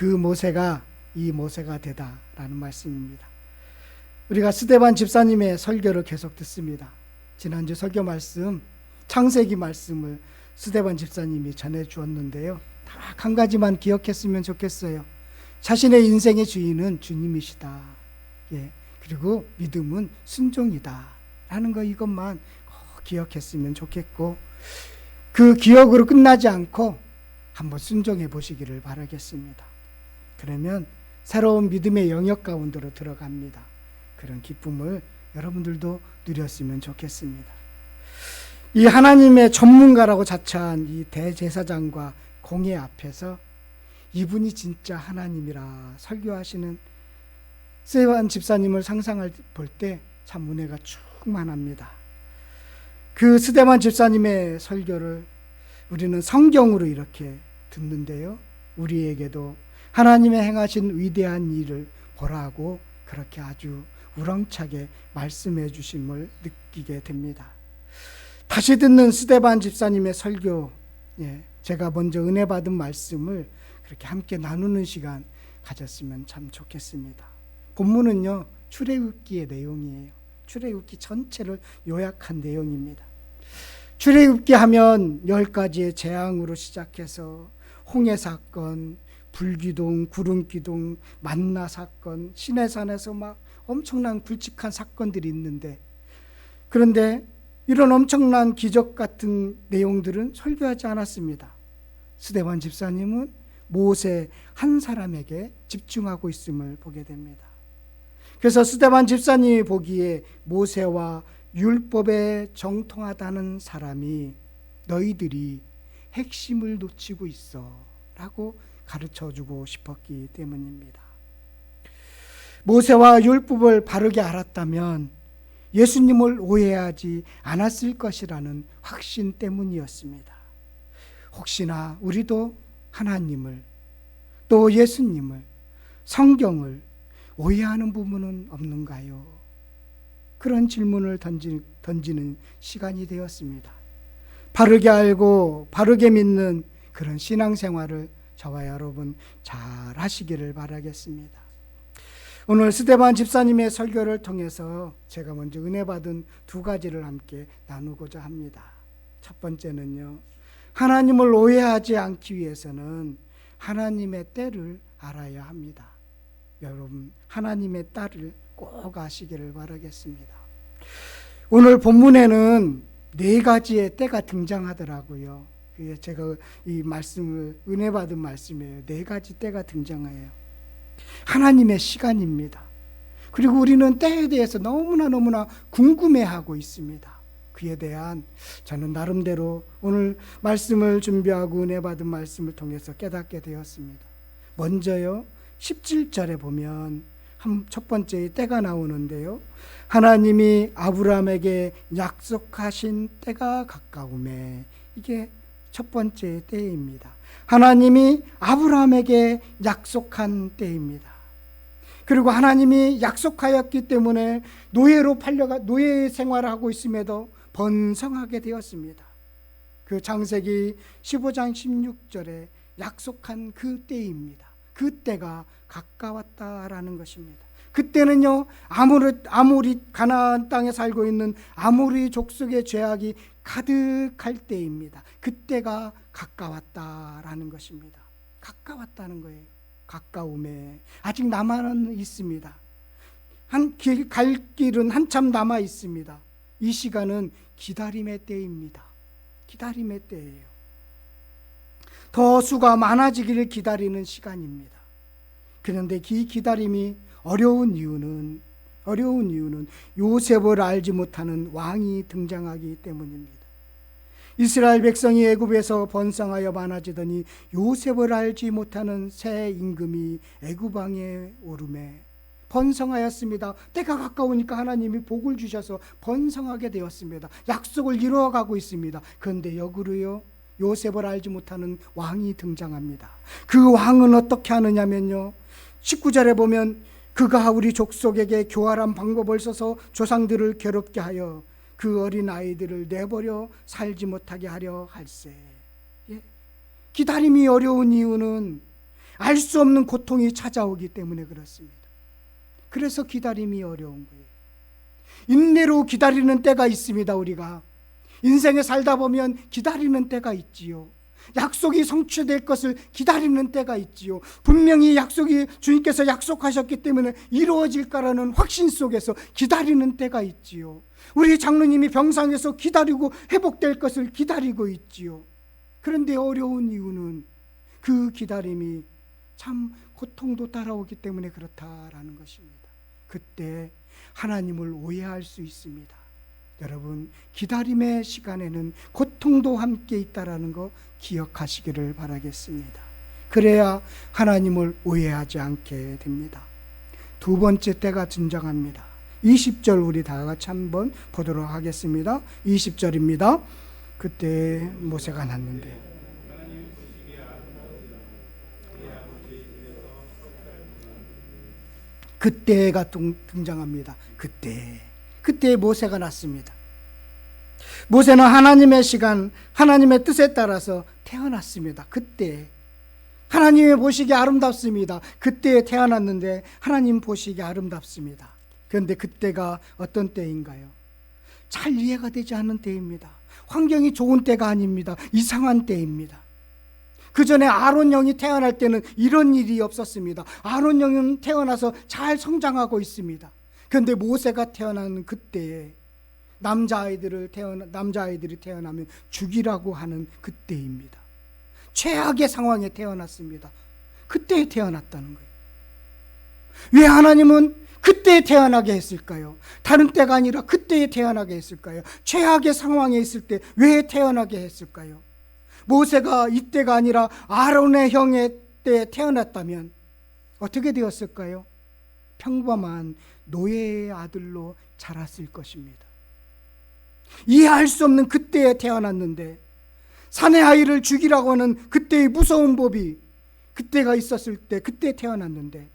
그 모세가 이 모세가 되다라는 말씀입니다. 우리가 스데반 집사님의 설교를 계속 듣습니다. 지난주 설교 말씀 창세기 말씀을 스데반 집사님이 전해 주었는데요. 딱 한 가지만 기억했으면 좋겠어요. 자신의 인생의 주인은 주님이시다. 예. 그리고 믿음은 순종이다. 라는 거 이것만 꼭 기억했으면 좋겠고 그 기억으로 끝나지 않고 한번 순종해 보시기를 바라겠습니다. 그러면 새로운 믿음의 영역 가운데로 들어갑니다. 그런 기쁨을 여러분들도 누렸으면 좋겠습니다. 이 하나님의 전문가라고 자처한 이 대제사장과 공예 앞에서 이분이 진짜 하나님이라 설교하시는 세반 집사님을 상상할 볼 때 참 은혜가 충만합니다. 그 스데반 집사님의 설교를 우리는 성경으로 이렇게 듣는데요. 우리에게도 하나님의 행하신 위대한 일을 보라고 그렇게 아주 우렁차게 말씀해 주심을 느끼게 됩니다. 다시 듣는 스데반 집사님의 설교, 예, 제가 먼저 은혜 받은 말씀을 그렇게 함께 나누는 시간 가졌으면 참 좋겠습니다. 본문은요, 출애굽기의 내용이에요. 출애굽기 전체를 요약한 내용입니다. 출애굽기 하면 열 가지의 재앙으로 시작해서 홍해 사건, 불기둥, 구름기둥, 만나 사건, 시내산에서 막 엄청난 굵직한 사건들이 있는데 그런데 이런 엄청난 기적 같은 내용들은 설교하지 않았습니다. 스데반 집사님은 모세 한 사람에게 집중하고 있음을 보게 됩니다. 그래서 스데반 집사님이 보기에 모세와 율법에 정통하다는 사람이 너희들이 핵심을 놓치고 있어 라고 가르쳐 주고 싶었기 때문입니다. 모세와 율법을 바르게 알았다면 예수님을 오해하지 않았을 것이라는 확신 때문이었습니다. 혹시나 우리도 하나님을 또 예수님을 성경을 오해하는 부분은 없는가요? 그런 질문을 던지, 던지는 시간이 되었습니다. 바르게 알고 바르게 믿는 그런 신앙생활을 저와 여러분 잘 하시기를 바라겠습니다. 오늘 스데반 집사님의 설교를 통해서 제가 먼저 은혜 받은 두 가지를 함께 나누고자 합니다. 첫 번째는요. 하나님을 오해하지 않기 위해서는 하나님의 때를 알아야 합니다. 여러분, 하나님의 딸을 꼭 아시기를 바라겠습니다. 오늘 본문에는 네 가지의 때가 등장하더라고요. 그게 제가 이 말씀을 은혜 받은 말씀이에요. 네 가지 때가 등장해요. 하나님의 시간입니다. 그리고 우리는 때에 대해서 너무나 너무나 궁금해하고 있습니다. 그에 대한 저는 나름대로 오늘 말씀을 준비하고 은혜 받은 말씀을 통해서 깨닫게 되었습니다. 먼저요. 17절에 보면 한첫 번째 때가 나오는데요. 하나님이 아브라함에게 약속하신 때가 가까움에 이게 첫 번째 때입니다. 하나님이 아브라함에게 약속한 때입니다. 그리고 하나님이 약속하였기 때문에 노예로 팔려가 노예 생활을 하고 있음에도 번성하게 되었습니다. 그 장세기 15장 16절에 약속한 그 때입니다. 그 때가 가까웠다라는 것입니다. 그때는요 아무리 아무리 가나안 땅에 살고 있는 아무리 족속의 죄악이 가득할 때입니다. 그때가 가까웠다라는 것입니다. 가까웠다는 거예요. 가까움에 아직 남아는 있습니다. 한 길 갈 길은 한참 남아 있습니다. 이 시간은 기다림의 때입니다. 기다림의 때예요. 더 수가 많아지기를 기다리는 시간입니다. 그런데 이 기다림이 어려운 이유는 어려운 이유는 요셉을 알지 못하는 왕이 등장하기 때문입니다. 이스라엘 백성이 애굽에서 번성하여 많아지더니 요셉을 알지 못하는 새 임금이 애굽 왕에 오름에 번성하였습니다. 때가 가까우니까 하나님이 복을 주셔서 번성하게 되었습니다. 약속을 이루어가고 있습니다. 그런데 역으로요. 요셉을 알지 못하는 왕이 등장합니다. 그 왕은 어떻게 하느냐면요. 19절에 보면 그가 우리 족속에게 교활한 방법을 써서 조상들을 괴롭게 하여 그 어린 아이들을 내버려 살지 못하게 하려 할세. 예. 기다림이 어려운 이유는 알 수 없는 고통이 찾아오기 때문에 그렇습니다. 그래서 기다림이 어려운 거예요. 인내로 기다리는 때가 있습니다, 우리가. 인생에 살다 보면 기다리는 때가 있지요. 약속이 성취될 것을 기다리는 때가 있지요. 분명히 약속이 주님께서 약속하셨기 때문에 이루어질까라는 확신 속에서 기다리는 때가 있지요. 우리 장로님이 병상에서 기다리고 회복될 것을 기다리고 있지요. 그런데 어려운 이유는 그 기다림이 참 고통도 따라오기 때문에 그렇다라는 것입니다. 그때 하나님을 오해할 수 있습니다. 여러분, 기다림의 시간에는 고통도 함께 있다라는 거 기억하시기를 바라겠습니다. 그래야 하나님을 오해하지 않게 됩니다. 두 번째 때가 등장합니다. 20절 우리 다 같이 한번 보도록 하겠습니다. 20절입니다. 그때 모세가 났는데 그때가 동- 등장합니다. 그때 그때 모세가 났습니다. 모세는 하나님의 시간, 하나님의 뜻에 따라서 태어났습니다. 그때 하나님의 보시기에 아름답습니다. 그때 태어났는데 하나님 보시기에 아름답습니다. 그런데 그때가 어떤 때인가요? 잘 이해가 되지 않는 때입니다. 환경이 좋은 때가 아닙니다. 이상한 때입니다. 그 전에 아론 영이 태어날 때는 이런 일이 없었습니다. 아론 영은 태어나서 잘 성장하고 있습니다. 그런데 모세가 태어나는 그때에 남자 아이들을 태어나 남자 아이들이 태어나면 죽이라고 하는 그때입니다. 최악의 상황에 태어났습니다. 그때에 태어났다는 거예요. 왜 하나님은 그때에 태어나게 했을까요? 다른 때가 아니라 그때에 태어나게 했을까요? 최악의 상황에 있을 때 왜 태어나게 했을까요? 모세가 이때가 아니라 아론의 형의 때 태어났다면 어떻게 되었을까요? 평범한 노예의 아들로 자랐을 것입니다. 이해할 수 없는 그때에 태어났는데 사내 아이를 죽이라고 하는 그때의 무서운 법이 그때가 있었을 때 그때 태어났는데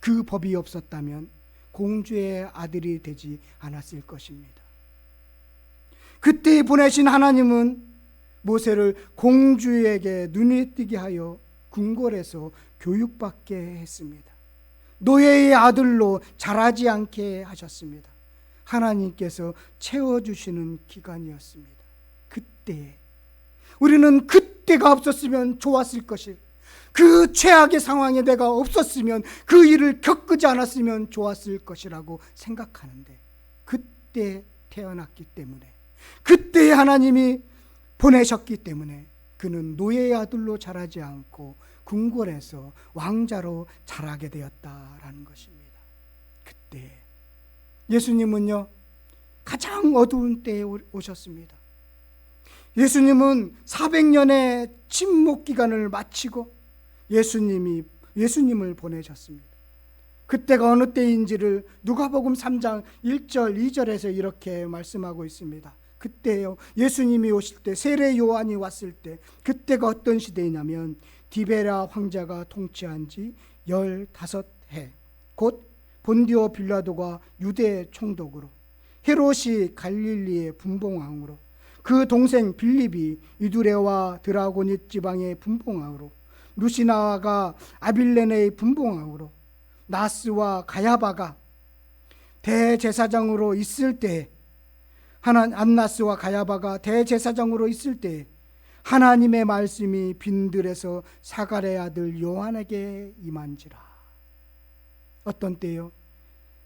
그 법이 없었다면 공주의 아들이 되지 않았을 것입니다. 그때 보내신 하나님은 모세를 공주에게 눈에 띄게 하여 궁궐에서 교육받게 했습니다. 노예의 아들로 자라지 않게 하셨습니다. 하나님께서 채워주시는 기간이었습니다. 그때 우리는 그때가 없었으면 좋았을 것이 그 최악의 상황에 내가 없었으면 그 일을 겪지 않았으면 좋았을 것이라고 생각하는데 그때 태어났기 때문에 그때 하나님이 보내셨기 때문에 그는 노예의 아들로 자라지 않고 궁궐에서 왕자로 자라게 되었다라는 것입니다. 그때 예수님은요 가장 어두운 때에 오셨습니다. 예수님은 400년의 침묵 기간을 마치고 예수님이 예수님을 보내셨습니다. 그때가 어느 때인지를 누가복음 3장 1절 2절에서 이렇게 말씀하고 있습니다. 그때요. 예수님이 오실 때 세례 요한이 왔을 때 그때가 어떤 시대냐면 디베라 황제가 통치한 지 15해. 곧 본디오 빌라도가 유대 총독으로 헤롯이 갈릴리의 분봉왕으로 그 동생 빌립이 이두레와 드라고니 지방의 분봉왕으로 루시나가 아빌레네의 분봉왕으로 나스와 가야바가 대제사장으로 있을 때 하나 안나스와 가야바가 대제사장으로 있을 때 하나님의 말씀이 빈들에서 사갈의 아들 요한에게 임한지라. 어떤 때요?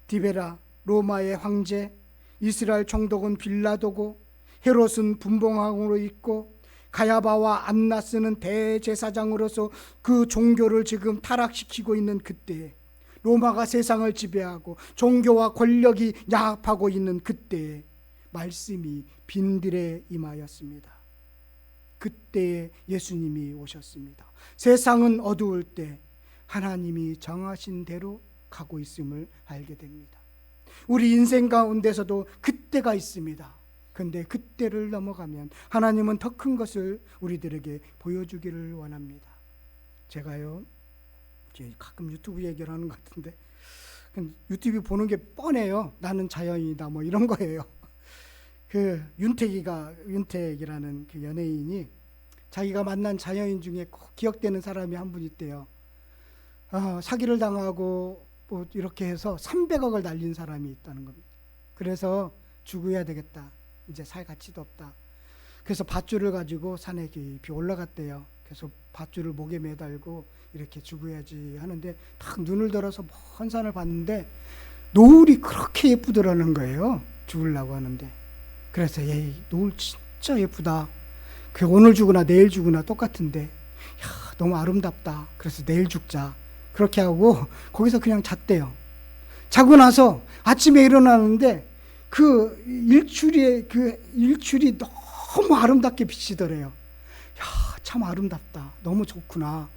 디베라 로마의 황제 이스라엘 총독은 빌라도고 헤롯은 분봉왕으로 있고 가야바와 안나스는 대제사장으로서 그 종교를 지금 타락시키고 있는 그때에 로마가 세상을 지배하고 종교와 권력이 야합하고 있는 그때에 말씀이 빈들에 임하였습니다. 그때에 예수님이 오셨습니다. 세상은 어두울 때 하나님이 정하신 대로 가고 있음을 알게 됩니다. 우리 인생 가운데서도 그때가 있습니다. 근데 그때를 넘어가면 하나님은 더 큰 것을 우리들에게 보여주기를 원합니다. 제가요, 가끔 유튜브 얘기를 하는 것 같은데, 유튜브 보는 게 뻔해요. 나는 자연이다, 뭐 이런 거예요. 그 윤택이가 윤택이라는 그 연예인이 자기가 만난 자연인 중에 꼭 기억되는 사람이 한 분 있대요. 어, 사기를 당하고 뭐 이렇게 해서 300억을 날린 사람이 있다는 겁니다. 그래서 죽어야 되겠다. 이제 살 가치도 없다. 그래서 밧줄을 가지고 산에 깊이 올라갔대요. 그래서 밧줄을 목에 매달고 이렇게 죽어야지 하는데 딱 눈을 들어서 먼 산을 봤는데 노을이 그렇게 예쁘더라는 거예요. 죽으려고 하는데. 그래서 에이 노을 진짜 예쁘다. 그 오늘 죽으나 내일 죽으나 똑같은데 야, 너무 아름답다. 그래서 내일 죽자. 그렇게 하고 거기서 그냥 잤대요. 자고 나서 아침에 일어나는데 그 일출이 그 일출이 너무 아름답게 비치더래요. 야, 참 아름답다. 너무 좋구나.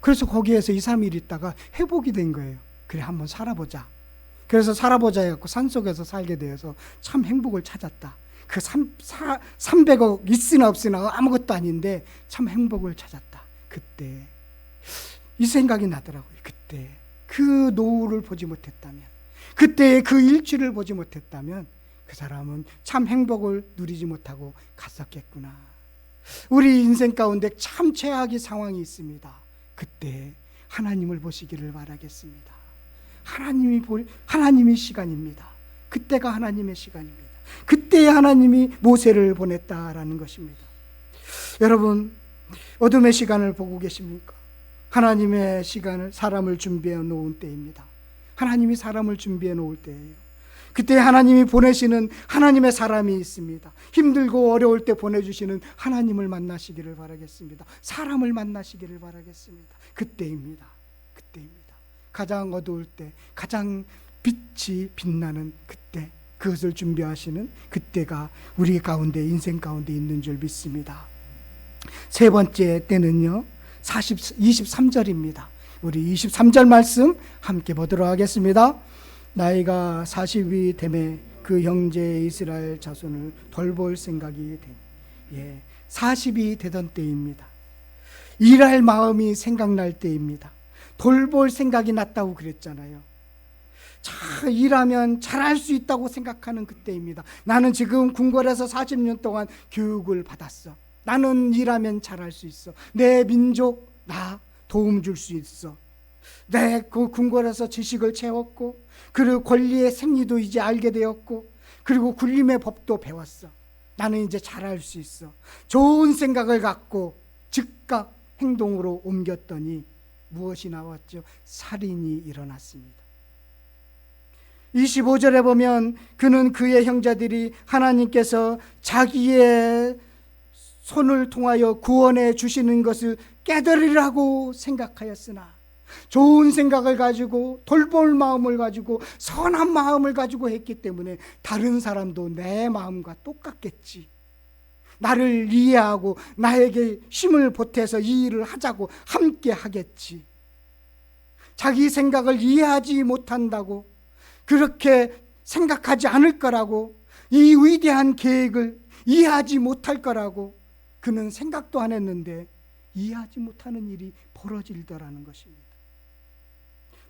그래서 거기에서 2, 3일 있다가 회복이 된 거예요. 그래 한번 살아보자. 그래서 살아보자 해갖고 산속에서 살게 되어서 참 행복을 찾았다. 그 3, 4, 300억 있으나 없으나 아무것도 아닌데 참 행복을 찾았다. 그때 이 생각이 나더라고요. 그때 그 노을을 보지 못했다면 그때 그 일출을 보지 못했다면 그 사람은 참 행복을 누리지 못하고 갔었겠구나. 우리 인생 가운데 참 최악의 상황이 있습니다. 그때 하나님을 보시기를 바라겠습니다. 하나님이 볼 하나님의 시간입니다. 그때가 하나님의 시간입니다. 그때 하나님이 모세를 보냈다라는 것입니다. 여러분 어둠의 시간을 보고 계십니까? 하나님의 시간을 사람을 준비해 놓은 때입니다. 하나님이 사람을 준비해 놓을 때예요. 그때 하나님이 보내시는 하나님의 사람이 있습니다. 힘들고 어려울 때 보내주시는 하나님을 만나시기를 바라겠습니다. 사람을 만나시기를 바라겠습니다. 그때입니다. 그때입니다. 가장 어두울 때, 가장 빛이 빛나는 그때, 그것을 준비하시는 그때가 우리 가운데, 인생 가운데 있는 줄 믿습니다. 세 번째 때는요, 40, 23절입니다. 우리 23절 말씀 함께 보도록 하겠습니다. 나이가 40이 되매 그 형제 이스라엘 자손을 돌볼 생각이 된, 예, 40이 되던 때입니다. 일할 마음이 생각날 때입니다. 돌볼 생각이 났다고 그랬잖아요. 자, 일하면 잘할 수 있다고 생각하는 그때입니다. 나는 지금 궁궐에서 40년 동안 교육을 받았어. 나는 일하면 잘할 수 있어. 내 민족, 나 도움 줄 수 있어. 내 그 궁궐에서 지식을 채웠고, 그리고 권리의 생리도 이제 알게 되었고, 그리고 굴림의 법도 배웠어. 나는 이제 잘할 수 있어. 좋은 생각을 갖고 즉각 행동으로 옮겼더니 무엇이 나왔죠? 살인이 일어났습니다. 25절에 보면 그는 그의 형제들이 하나님께서 자기의 손을 통하여 구원해 주시는 것을 깨달으라고 생각하였으나 좋은 생각을 가지고 돌볼 마음을 가지고 선한 마음을 가지고 했기 때문에 다른 사람도 내 마음과 똑같겠지. 나를 이해하고 나에게 힘을 보태서 이 일을 하자고 함께 하겠지. 자기 생각을 이해하지 못한다고 그렇게 생각하지 않을 거라고 이 위대한 계획을 이해하지 못할 거라고 그는 생각도 안 했는데 이해하지 못하는 일이 벌어질더라는 것입니다.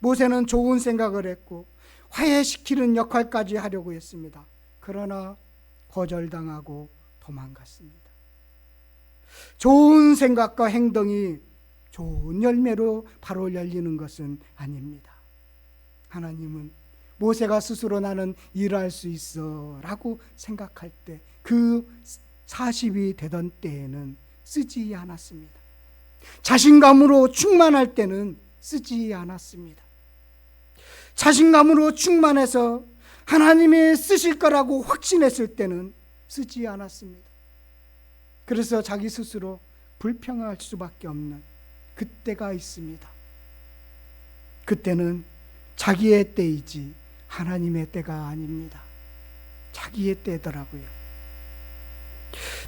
모세는 좋은 생각을 했고 화해시키는 역할까지 하려고 했습니다. 그러나 거절당하고 도망갔습니다. 좋은 생각과 행동이 좋은 열매로 바로 열리는 것은 아닙니다. 하나님은 모세가 스스로 나는 일할 수 있어 라고 생각할 때 그 40이 되던 때에는 쓰지 않았습니다. 자신감으로 충만할 때는 쓰지 않았습니다. 자신감으로 충만해서 하나님이 쓰실 거라고 확신했을 때는 쓰지 않았습니다. 그래서 자기 스스로 불평할 수밖에 없는 그때가 있습니다. 그때는 자기의 때이지 하나님의 때가 아닙니다. 자기의 때더라고요.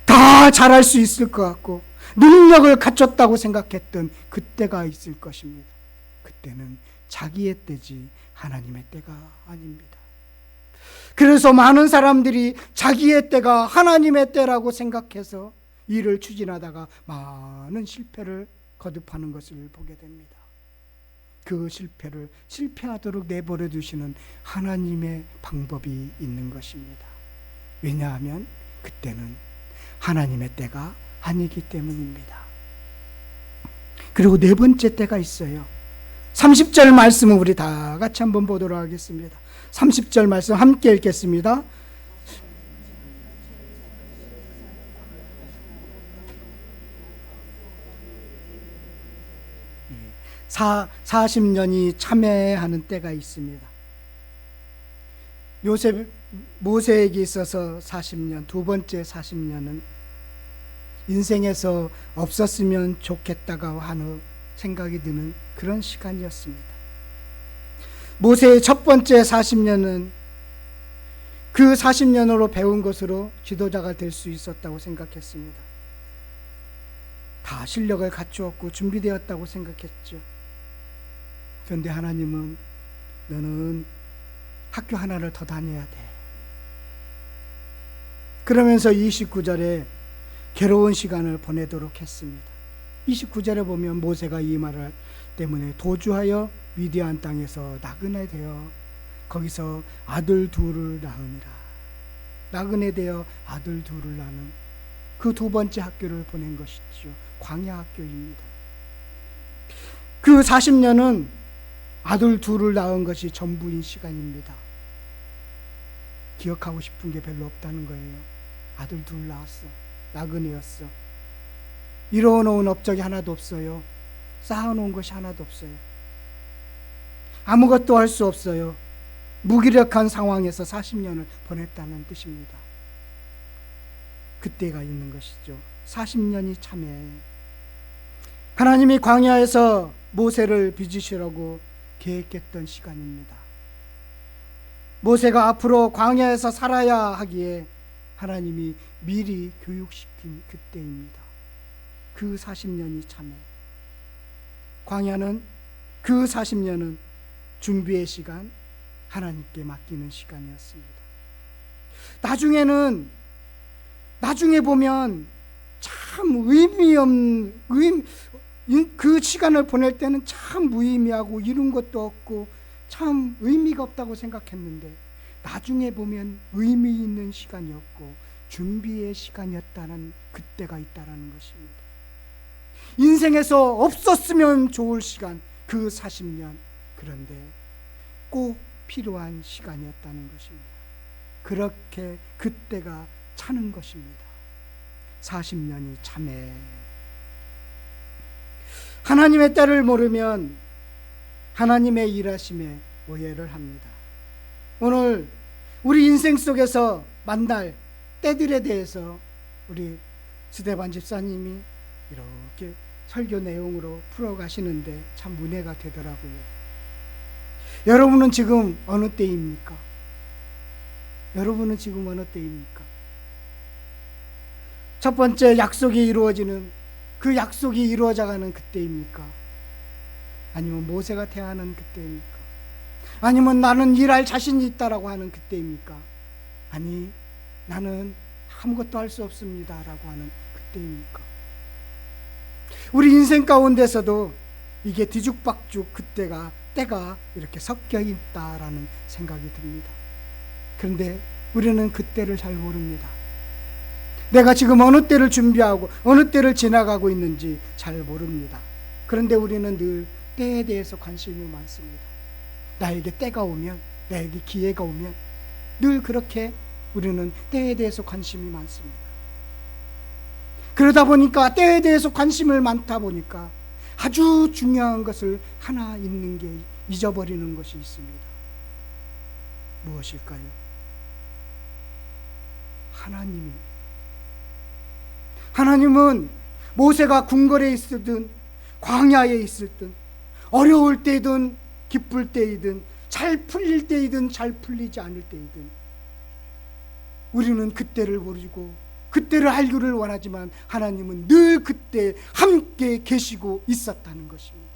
다 잘할 수 있을 것 같고 능력을 갖췄다고 생각했던 그때가 있을 것입니다. 그때는 자기의 때지 하나님의 때가 아닙니다. 그래서 많은 사람들이 자기의 때가 하나님의 때라고 생각해서 일을 추진하다가 많은 실패를 거듭하는 것을 보게 됩니다. 그 실패를 실패하도록 내버려 두시는 하나님의 방법이 있는 것입니다. 왜냐하면 그때는 하나님의 때가 아니기 때문입니다. 그리고 네 번째 때가 있어요. 30절 말씀을 우리 다 같이 한번 보도록 하겠습니다. 30절 말씀 함께 읽겠습니다. 사, 40년이 참회하는 때가 있습니다. 요셉 모세에게 있어서 40년, 두 번째 40년은 인생에서 없었으면 좋겠다가 하는 생각이 드는 그런 시간이었습니다. 모세의 첫 번째 40년은 그 40년으로 배운 것으로 지도자가 될 수 있었다고 생각했습니다. 다 실력을 갖추었고 준비되었다고 생각했죠. 그런데 하나님은 너는 학교 하나를 더 다녀야 돼. 그러면서 29절에 괴로운 시간을 보내도록 했습니다. 29절에 보면 모세가 이 말을 때문에 도주하여 미디안 땅에서 나그네 되어 거기서 아들 둘을 낳으니라. 나그네 되어 아들 둘을 낳는 그 두 번째 학교를 보낸 것이죠. 광야 학교입니다. 그 40년은 아들 둘을 낳은 것이 전부인 시간입니다. 기억하고 싶은 게 별로 없다는 거예요. 아들 둘 낳았어. 나그네였어. 이뤄놓은 업적이 하나도 없어요. 쌓아놓은 것이 하나도 없어요. 아무것도 할 수 없어요. 무기력한 상황에서 40년을 보냈다는 뜻입니다. 그때가 있는 것이죠. 40년이 참에 하나님이 광야에서 모세를 빚으시라고 계획했던 시간입니다. 모세가 앞으로 광야에서 살아야 하기에 하나님이 미리 교육시킨 그때입니다. 그 40년이 참에 광야는 그 40년은 준비의 시간, 하나님께 맡기는 시간이었습니다. 나중에는 나중에 보면 참 의미 없는 그 시간을 보낼 때는 참 무의미하고 이룬 것도 없고 참 의미가 없다고 생각했는데 나중에 보면 의미 있는 시간이었고 준비의 시간이었다는 그때가 있다라는 것입니다. 인생에서 없었으면 좋을 시간 그 40년 그런데 꼭 필요한 시간이었다는 것입니다. 그렇게 그때가 차는 것입니다. 40년이 참에 하나님의 때를 모르면 하나님의 일하심에 오해를 합니다. 오늘 우리 인생 속에서 만날 때들에 대해서 우리 스테반 집사님이 이렇게 설교 내용으로 풀어가시는데 참 문해가 되더라고요. 여러분은 지금 어느 때입니까? 여러분은 지금 어느 때입니까? 첫 번째 약속이 이루어지는 그 약속이 이루어져가는 그때입니까? 아니면 모세가 태하는 그때입니까? 아니면 나는 일할 자신이 있다라고 하는 그때입니까? 아니 나는 아무것도 할 수 없습니다라고 하는 그때입니까? 우리 인생 가운데서도 이게 뒤죽박죽 그때가 때가 이렇게 섞여 있다라는 생각이 듭니다. 그런데 우리는 그때를 잘 모릅니다. 내가 지금 어느 때를 준비하고 어느 때를 지나가고 있는지 잘 모릅니다. 그런데 우리는 늘 때에 대해서 관심이 많습니다. 나에게 때가 오면, 나에게 기회가 오면 늘 그렇게 우리는 때에 대해서 관심이 많습니다. 그러다 보니까 때에 대해서 관심을 많다 보니까 아주 중요한 것을 하나 있는 게 잊어버리는 것이 있습니다. 무엇일까요? 하나님입니다. 하나님은 모세가 궁궐에 있으든 광야에 있을든 어려울 때이든 기쁠 때이든 잘 풀릴 때이든 잘 풀리지 않을 때이든 우리는 그때를 모르고 그때를 알기를 원하지만 하나님은 늘 그때 함께 계시고 있었다는 것입니다.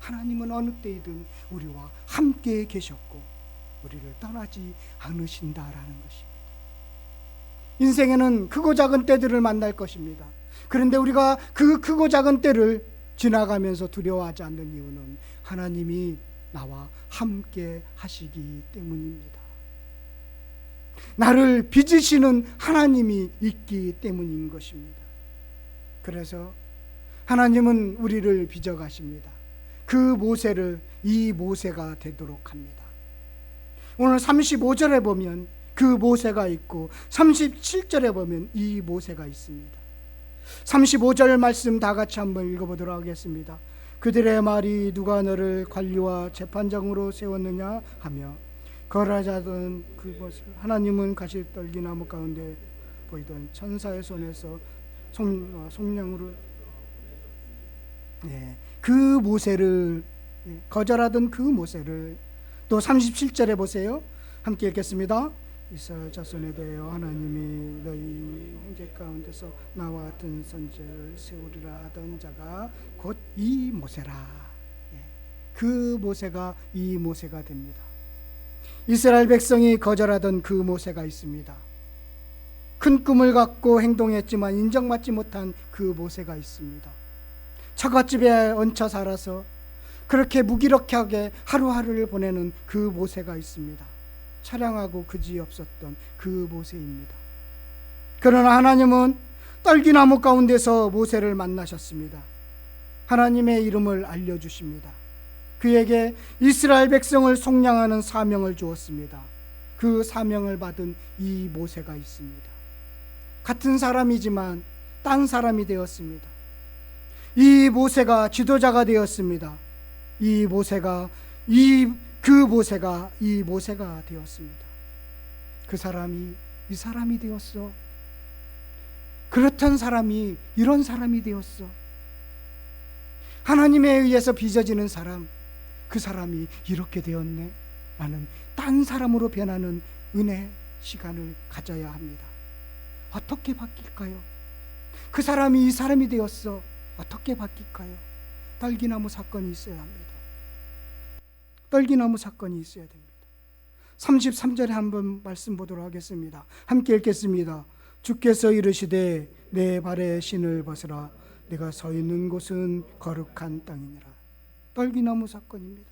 하나님은 어느 때이든 우리와 함께 계셨고 우리를 떠나지 않으신다라는 것입니다. 인생에는 크고 작은 때들을 만날 것입니다. 그런데 우리가 그 크고 작은 때를 지나가면서 두려워하지 않는 이유는 하나님이 나와 함께 하시기 때문입니다. 나를 빚으시는 하나님이 있기 때문인 것입니다. 그래서 하나님은 우리를 빚어 가십니다. 그 모세를 이 모세가 되도록 합니다. 오늘 35절에 보면 그 모세가 있고 37절에 보면 이 모세가 있습니다. 35절 말씀 다 같이 한번 읽어보도록 하겠습니다. 그들의 말이 누가 너를 관리와 재판장으로 세웠느냐 하며 거라자던 그것을 하나님은 가시 떨기 나무 가운데 보이던 천사의 손에서 송, 어, 송량으로 네, 그 모세를 예, 거절하던 그 모세를 또 37절에 보세요. 함께 읽겠습니다. 이스라엘 자손에 대하여 하나님이 너희 형제 가운데서 나와 같은 선지를 세우리라 하던 자가 곧 이 모세라. 예, 그 모세가 이 모세가 됩니다. 이스라엘 백성이 거절하던 그 모세가 있습니다. 큰 꿈을 갖고 행동했지만 인정받지 못한 그 모세가 있습니다. 처갓집에 얹혀 살아서 그렇게 무기력하게 하루하루를 보내는 그 모세가 있습니다. 차량하고 그지 없었던 그 모세입니다. 그러나 하나님은 떨기나무 가운데서 모세를 만나셨습니다. 하나님의 이름을 알려주십니다. 그에게 이스라엘 백성을 속량하는 사명을 주었습니다. 그 사명을 받은 이 모세가 있습니다. 같은 사람이지만 딴 사람이 되었습니다. 이 모세가 지도자가 되었습니다. 이 모세가 이 그 모세가 이 모세가 되었습니다. 그 사람이 이 사람이 되었어. 그렇던 사람이 이런 사람이 되었어. 하나님에 의해서 빚어지는 사람, 그 사람이 이렇게 되었네. 나는 딴 사람으로 변하는 은혜 시간을 가져야 합니다. 어떻게 바뀔까요? 그 사람이 이 사람이 되었어. 어떻게 바뀔까요? 딸기나무 사건이 있어야 합니다. 딸기나무 사건이 있어야 됩니다. 33절에 한번 말씀 보도록 하겠습니다. 함께 읽겠습니다. 주께서 이르시되 내 발에 신을 벗으라 내가 서 있는 곳은 거룩한 땅이니라. 딸기나무 사건입니다.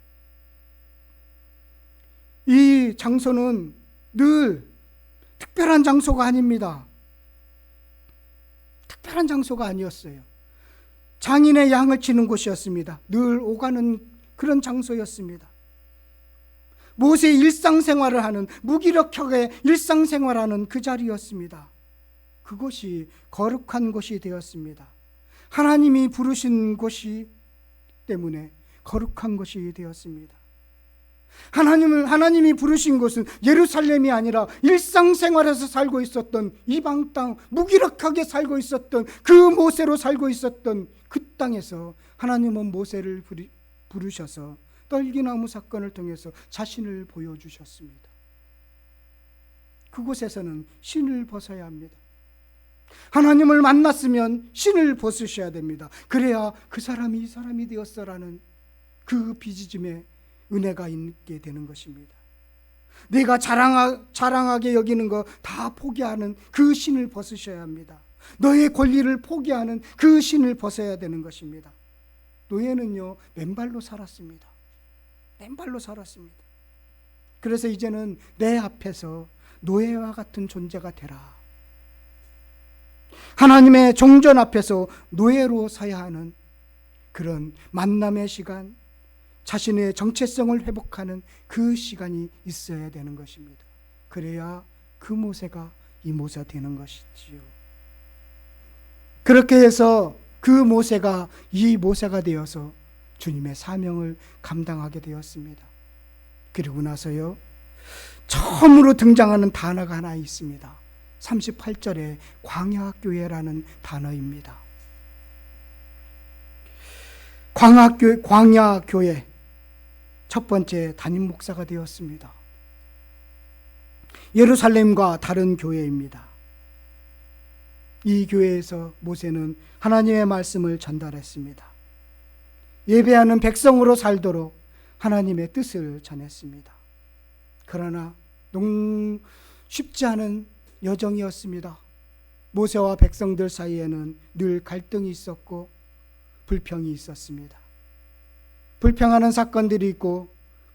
이 장소는 늘 특별한 장소가 아닙니다. 특별한 장소가 아니었어요. 장인의 양을 치는 곳이었습니다. 늘 오가는 그런 장소였습니다. 모세의 일상생활을 하는 무기력하게 일상생활하는 그 자리였습니다. 그곳이 거룩한 곳이 되었습니다. 하나님이 부르신 곳이 때문에 거룩한 곳이 되었습니다. 하나님을 하나님이 부르신 곳은 예루살렘이 아니라 일상생활에서 살고 있었던 이방 땅 무기력하게 살고 있었던 그 모세로 살고 있었던 그 땅에서 하나님은 모세를 부르셔서 떨기나무 사건을 통해서 자신을 보여주셨습니다. 그곳에서는 신을 벗어야 합니다. 하나님을 만났으면 신을 벗으셔야 됩니다. 그래야 그 사람이 이 사람이 되었어라는 그 비지짐에 은혜가 있게 되는 것입니다. 내가 자랑하, 자랑하게 여기는 거 다 포기하는 그 신을 벗으셔야 합니다. 너의 권리를 포기하는 그 신을 벗어야 되는 것입니다. 노예는요, 맨발로 살았습니다. 맨발로 살았습니다. 그래서 이제는 내 앞에서 노예와 같은 존재가 되라. 하나님의 종전 앞에서 노예로 서야 하는 그런 만남의 시간, 자신의 정체성을 회복하는 그 시간이 있어야 되는 것입니다. 그래야 그 모세가 이 모세가 되는 것이지요. 그렇게 해서 그 모세가 이 모세가 되어서 주님의 사명을 감당하게 되었습니다. 그리고 나서요, 처음으로 등장하는 단어가 하나 있습니다. 38절에 광야교회라는 단어입니다. 광야교회, 광야교회 첫 번째 담임 목사가 되었습니다. 예루살렘과 다른 교회입니다. 이 교회에서 모세는 하나님의 말씀을 전달했습니다. 예배하는 백성으로 살도록 하나님의 뜻을 전했습니다. 그러나 농 쉽지 않은 여정이었습니다. 모세와 백성들 사이에는 늘 갈등이 있었고 불평이 있었습니다. 불평하는 사건들이 있고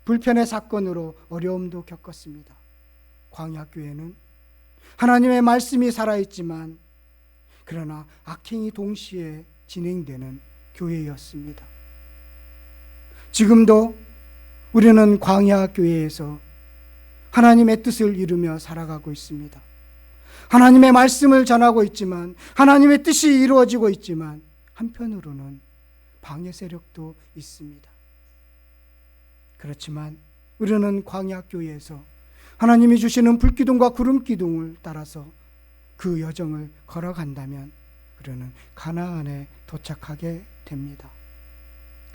불편의 사건으로 어려움도 겪었습니다. 광야교회는 하나님의 말씀이 살아있지만 그러나 악행이 동시에 진행되는 교회였습니다. 지금도 우리는 광야 교회에서 하나님의 뜻을 이루며 살아가고 있습니다. 하나님의 말씀을 전하고 있지만 하나님의 뜻이 이루어지고 있지만 한편으로는 방해 세력도 있습니다. 그렇지만 우리는 광야 교회에서 하나님이 주시는 불기둥과 구름 기둥을 따라서 그 여정을 걸어간다면 우리는 가나안에 도착하게 됩니다.